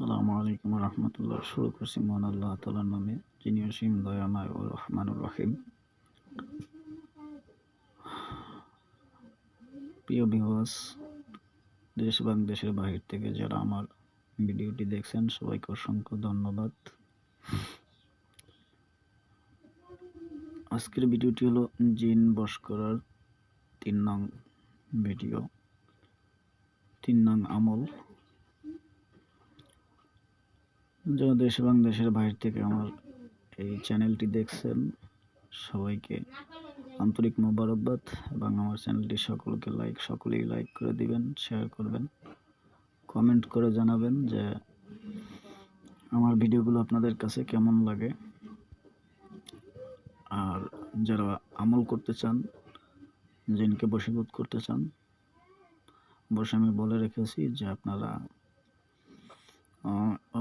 আসসালামু আলাইকুম রহমতুল্লাহ। শুরু করছি মহান আল্লাহ তালার নামে, যিনি অসীম দয়াময় ও রহমানুর রহিম। প্রিয় ভিউয়ার্স দেশ এবং দেশের বাহির থেকে যারা আমার ভিডিওটি দেখছেন, সবাইকে অসংখ্য ধন্যবাদ। আজকের ভিডিওটি হলো জিন বস করার তিন নং ভিডিও, তিন নং আমল। যারা দেশ এবং দেশের বাইরে থেকে আমার এই চ্যানেলটি দেখছেন সবাইকে আন্তরিক মোবারকবাদ এবং আমার চ্যানেলটি সকলকে লাইক, সকলেই লাইক করে দিবেন, শেয়ার করবেন, কমেন্ট করে জানাবেন যে আমার ভিডিওগুলো আপনাদের কাছে কেমন লাগে। আর যারা আমল করতে চান, জিনকে বশীভূত করতে চান, অবশ্যই আমি বলে রেখেছি যে আপনারা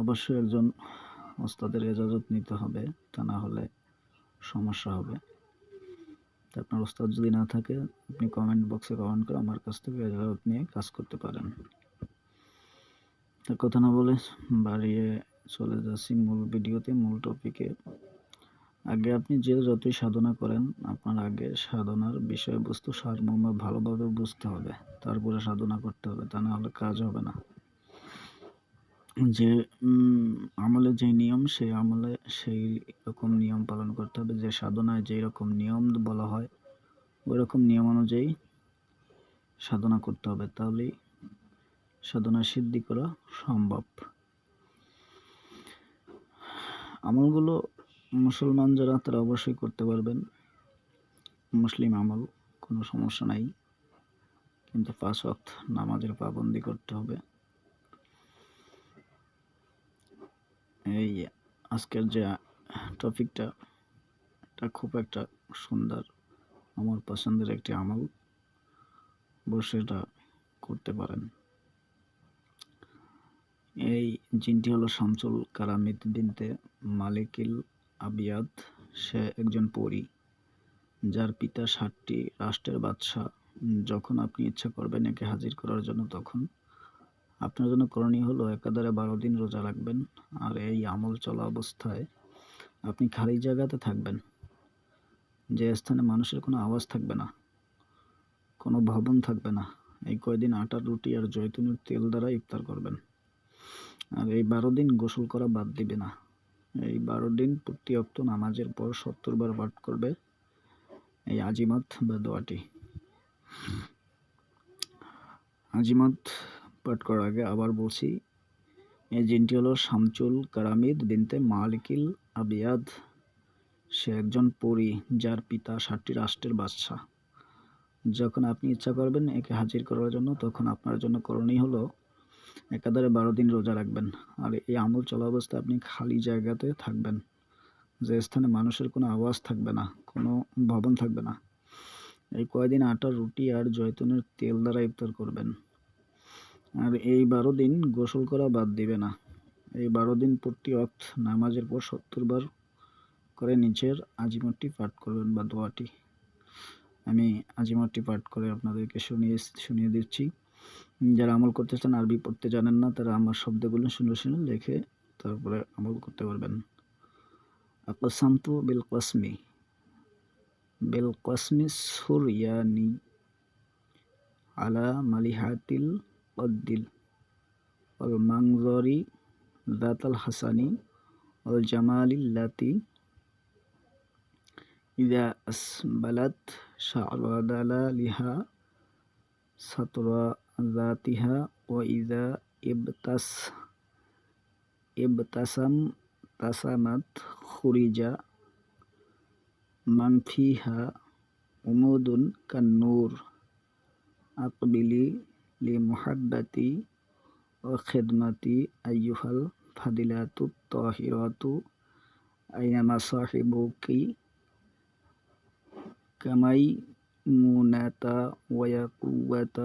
অবশ্যই একজন ওস্তাদের এজাজত নিতে হবে, তা না হলে সমস্যা হবে। আপনার ওস্তাদ যদি না থাকে, আপনি কমেন্ট বক্সে কমেন্ট করে আমার কাছ থেকে এজাজত নিয়ে কাজ করতে পারেন। তার কথা না বলে বাড়িয়ে চলে যাচ্ছি মূল ভিডিওতে, মূল টপিকে আগে আপনি যে যতই সাধনা করেন, আপনার আগে সাধনার বিষয়বস্তু সারমর্ম ভালোভাবে বুঝতে হবে। তারপরে সাধনা করতে হবে, তা না হলে কাজ হবে না। যে আমলে যে নিয়ম, সেই আমলে সেই রকম নিয়ম পালন করতে হবে। যে সাধনায় যেই রকম নিয়ম বলা হয়, ওই রকম নিয়ম অনুযায়ী সাধনা করতে হবে। তাহলেই সাধনা সিদ্ধি করা সম্ভব। আমলগুলো মুসলমান যারা, তারা অবশ্যই করতে পারবেন। মুসলিম আমল, কোনো সমস্যা নাই। কিন্তু পাঁচ অক্ত নামাজের পাবন্দি করতে হবে। এই আজকের যে টপিকটা এটা খুব একটা সুন্দর, আমার পছন্দের একটি আমল। বসে এটা করতে পারেন। এই জিনটি হলো শামসুল কারামিদ বিনতে মালিকিল আবিয়াদ। সে একজন পরী, যার পিতা ষাটটি রাষ্ট্রের বাদশাহ। যখন আপনি ইচ্ছা করবেন একে হাজির করার জন্য, তখন আপনার জন্য করণীয় হলো একাধারে বারো দিন রোজা রাখবেন আর এই আমল চলা অবস্থায় আপনি খালি জায়গাতে থাকবেন। যে স্থানে মানুষের কোনো আওয়াজ থাকবে না, কোনো ভবন থাকবে না, এই কয়দিন আটার রুটি আর জৈতুনের তেল দ্বারা ইফতার করবেন। আর এই বারো দিন গোসল করা বাদ দিবে না। এই বারো দিন প্রতি অক্ত নামাজের পর সত্তর বার পাঠ করবে এই আজিমত বা দোয়াটি। আজিমত পাঠ করার আগে আবার বলছি জিনটি হলো শামচুল কারামিদ বিনতে মালিকিল আবিয়াদ। সে একজন পরী, যার পিতা ষাটটি রাষ্ট্রের বাদশাহ। যখন আপনি ইচ্ছা করবেন একে হাজির করার জন্য, তখন আপনার জন্য করণীয় হলো একাধারে বারো দিন রোজা রাখবেন। আর এই আমল চলা অবস্থায় আপনি খালি জায়গাতে থাকবেন। যে স্থানে মানুষের কোনো আওয়াজ থাকবে না, কোনো ভবন থাকবে না। এই কয়দিন আটা, রুটি আর জয়তুনের তেল দ্বারা ইফতার করবেন। আর এই বারো দিন গোসল করা বাদ দিবে না। এই বারো দিন প্রতি অক্ত নামাজের পর সত্তর বার করে নিচের আজিমতটি পাঠ করবেন বা দোয়াটি। আমি আজিমতটি পাঠ করে আপনাদেরকে শুনিয়ে শুনিয়ে দিচ্ছি। যারা আমল করতে চান আরবি পড়তে জানেন না, তারা আমার শব্দগুলো শুনে শুনে লিখে তারপরে আমল করতে পারবেন। আকসামতু বিল কসমি বিল কসমি সুরিয়ানি আলা মালিহাতিল الدل والمنظر ذات الحسن والجمال التي إذا أسبلت شعر دلالها سطر ذاتها وإذا ابتس ابتسم تسمت خرج من فيها عمود كالنور. أقبلي لمحبتي وخدمتي أيها الفاضلة الطاهرة أين مصاحبك كميمونة ويقوة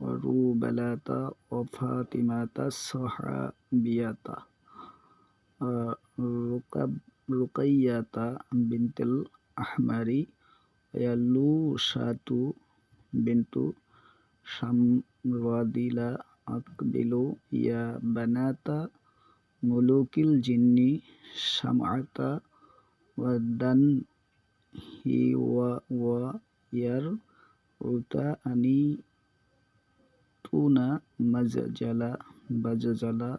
وروبلة وفاطمة الصحابية رقية بنت الأحمر ويلوشة بنت শামরাদিলা আকবিলু ইয়া বানাতা মুলুকিল জিন্নি সামআতা ওয়াদান হি ওয়া ওয়া ইয়ার উতা আনি তুনা মাজজালা, বাজজালা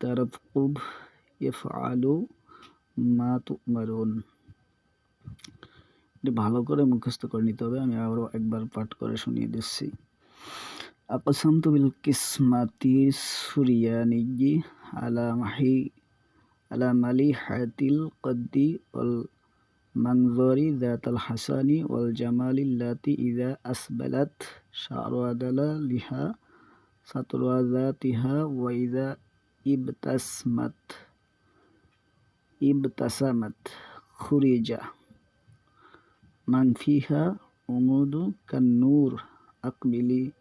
তারফকুব ইফআলু মা তুমারুন। এটি ভালো করে মুখস্থ করে নিতে হবে। আমি আবারও একবার পাঠ করে শুনিয়ে দিচ্ছি। আকসামতু বিল কিসমাতি সুরিয়ানিজি আলা মাহি, আলা মালি হাতিল কদ্দি ওয়াল মানজরি জাতাল হাসানি ওয়াল জামালিল্লাতি ইদা আসবালাত শারওয়াদালা লিহা সাতরওয়াজাতিহা ওয়া ইদা ইবতাসমাত, ইবতাসামাত খুরিজা। من فيها أمود كالنور. أقبلي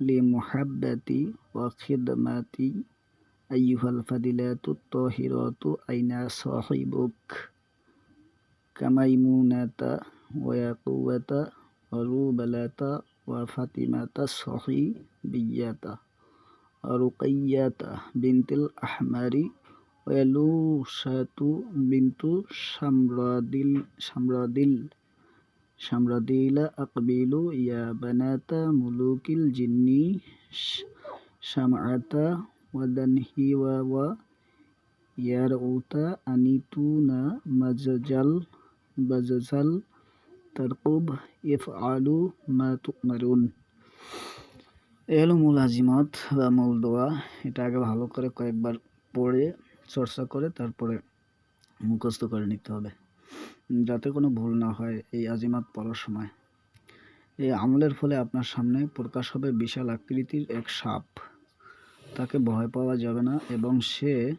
لمحبتي وخدمتي. أيها الفضلات الطاهرات أين صاحبك؟ كميمونة ويقوة وروبلة وفاطمة الصحيبية ورقية بنت الأحمر ويلوشة بنت شمرادل شمرادل সামরাদিল আকবিলু ইয়া বানাতা মুলুকিল জিন্নি সামআতা ওয়াদানহি ওয়া ওয়া ইয়ারউতা আনিতুনা মাজজাল বাজাজাল তারকুব ইফআলু মা তুমারুন এ হলো মূল আজিমত বা মূল দোয়া। এটা আগে ভালো করে কয়েকবার পড়ে, চর্চা করে, তারপরে মুখস্থ করে নিতে হবে। যাতে কোনো ভুল না হয় এই আজিমাত পড়ার সময়। এই আমলের ফলে আপনার সামনে প্রকাশ হবে বিশাল আকৃতির এক সাপ। তাকে ভয় পাওয়া যাবে না এবং সে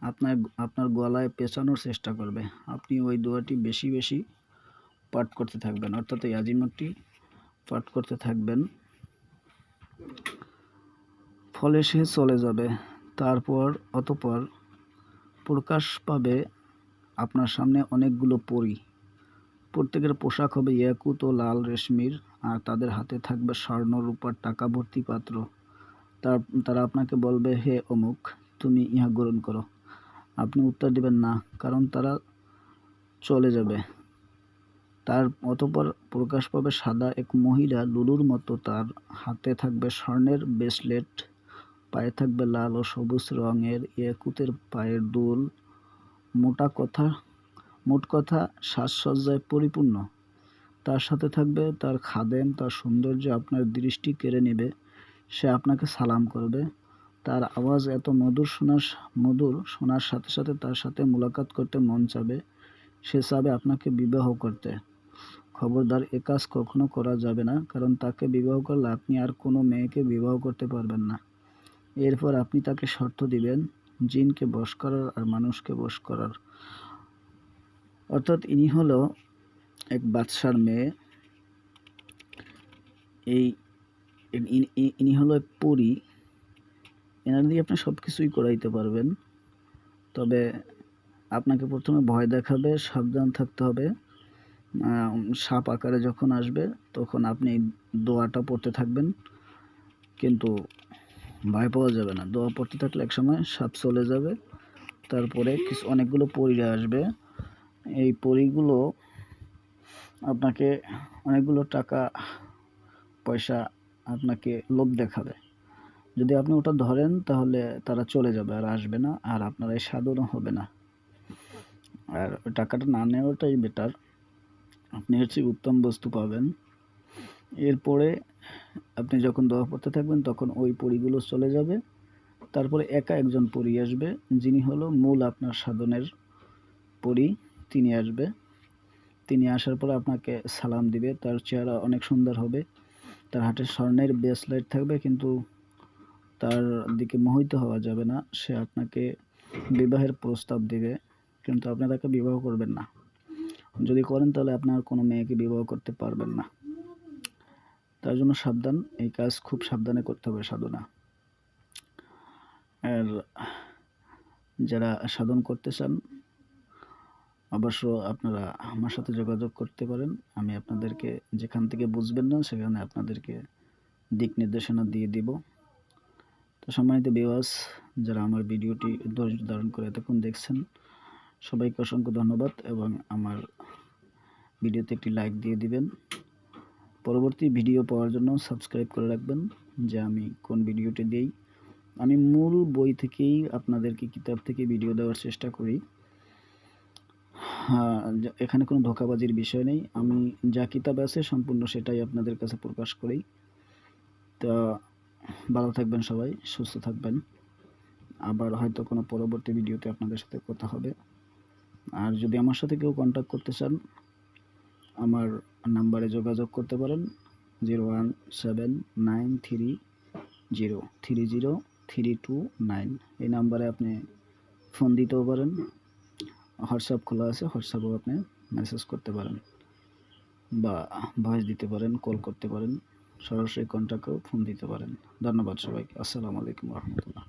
আপনার আপনার গলায় পেঁচানোর চেষ্টা করবে। আপনি ওই দোয়াটি বেশি বেশি পাঠ করতে থাকবেন। অর্থাৎ এই আজিমাতটি পাঠ করতে থাকবেন। ফলে সে চলে যাবে। তারপর অতপর প্রকাশ পাবে আপনার সামনে অনেকগুলো পরী। প্রত্যেকের পোশাক হবে ইয়াকুত ও লাল রেশমির, আর তাদের হাতে থাকবে স্বর্ণ রূপার টাকা ভর্তি পাত্র। তার, তারা আপনাকে বলবে, হে অমুক, তুমি ইহা গ্রহণ করো। আপনি উত্তর দিবেন, না, কারণ তারা চলে যাবে। তার অতপর প্রকাশ পাবে সাদা এক মহিলা লুলুর মতো। তার হাতে থাকবে স্বর্ণের ব্রেসলেট, পায়ে থাকবে লাল ও সবুজ রঙের ইয়াকুতের পায়ের দুল মোটা কথা, মোট কথা সাজসজ্জায় পরিপূর্ণ। তার সাথে থাকবে তার খাদেম, তার সৌন্দর্য আপনার দৃষ্টি কেড়ে নেবে, সে আপনাকে সালাম করবে। তার আওয়াজ এত মধুর শোনার মধুর শোনার সাথে সাথে তার সাথে মোলাকাত করতে মন চাবে, সে চাবে আপনাকে বিবাহ করতে। খবরদার এ কাজ কখনো করা যাবে না, কারণ তাকে বিবাহ করলে আপনি আর কোনো মেয়েকে বিবাহ করতে পারবেন না। এরপর আপনি তাকে শর্ত দিবেন জিনকে বশ করার আর মানুষকে বশ করার। অর্থাৎ ইনি হলো এক বাদশার মেয়ে। এই ইনি হলো এক পরী। এনার দিয়ে আপনি সব কিছুই করাইতে পারবেন। তবে আপনাকে প্রথমে ভয় দেখাবে, সাবধান থাকতে হবে। সাপ আকারে যখন আসবে, তখন আপনি দোয়াটা পড়তে থাকবেন। কিন্তু ভয় পাওয়া যাবে না। দোয়া পড়তে থাকলে একসময় সাপ চলে যাবে। তারপরে কিছু অনেকগুলো পরীরা আসবে। এই পরীগুলো আপনাকে অনেকগুলো টাকা, পয়সা আপনাকে লোভ দেখাবে। যদি আপনি ওটা ধরেন, তাহলে তারা চলে যাবে আর আসবে না, আর আপনার এই সাধনও হবে না। আর টাকাটা না নেওয়াটাই বেটার আপনি হচ্ছে উত্তম বস্তু পাবেন। এরপরে আপনি যখন দোয়া পড়তে থাকবেন, তখন ওই পরিগুলো চলে যাবে। তারপরে একা একজন পরি আসবে, যিনি হলো মূল আপনার সাধনের পরি, তিনি আসবে। তিনি আসার পর আপনাকে সালাম দিবে, তার চেহারা অনেক সুন্দর হবে। তার হাতে স্বর্ণের ব্রেসলেট থাকবে, কিন্তু তার দিকে মোহিত হওয়া যাবে না। সে আপনাকে বিবাহের প্রস্তাব দিবে, কিন্তু আপনি তাকে বিবাহ করবেন না। যদি করেন, তাহলে আপনার কোনো মেয়েকে বিবাহ করতে পারবেন না। তার জন্য সাবধান। এই কাজ খুব সাবধানে করতে হবে সাধনা। আর যারা সাধন করতে চান, অবশ্য আপনারা আমার সাথে যোগাযোগ করতে পারেন। আমি আপনাদেরকে যেখান থেকে বুঝবেন না, সেখানে আপনাদেরকে দিক নির্দেশনা দিয়ে দিব। তো সম্মানিত বিওয়াস যারা আমার ভিডিওটি ধৈর্য ধারণ করে এতক্ষণ দেখছেন, সবাইকে অসংখ্য ধন্যবাদ এবং আমার ভিডিওতে একটি লাইক দিয়ে দিবেন। পরবর্তী ভিডিও পাওয়ার জন্য সাবস্ক্রাইব করে রাখবেন যে আমি কোন ভিডিওটি দেই। আমি মূল বই থেকেই আপনাদেরকে কিতাব থেকে ভিডিও দেওয়ার চেষ্টা করি। হ্যাঁ, এখানে কোনো ধোকাবাজির বিষয় নেই। আমি যা কিতাব আছে সম্পূর্ণ সেটাই আপনাদের কাছে প্রকাশ করি। তা ভালো থাকবেন সবাই সুস্থ থাকবেন। আবার হয়তো কোনো পরবর্তী ভিডিওতে আপনাদের সাথে কথা হবে। আর যদি আমার সাথে কেউ কন্ট্যাক্ট করতে চান আমার নাম্বারে যোগাযোগ করতে পারেন zero one seven nine three zero three zero three two nine. এই নাম্বারে আপনি ফোন দিতেও পারেন। হোয়াটসঅ্যাপ খোলা আছে, হোয়াটসঅ্যাপেও আপনি মেসেজ করতে পারেন বা ভয়েস দিতে পারেন, কল করতে পারেন। সরাসরি কন্ট্যাক্টেও ফোন দিতে পারেন। ধন্যবাদ সবাইকে। আসসালামু আলাইকুম রহমতুল্লাহ।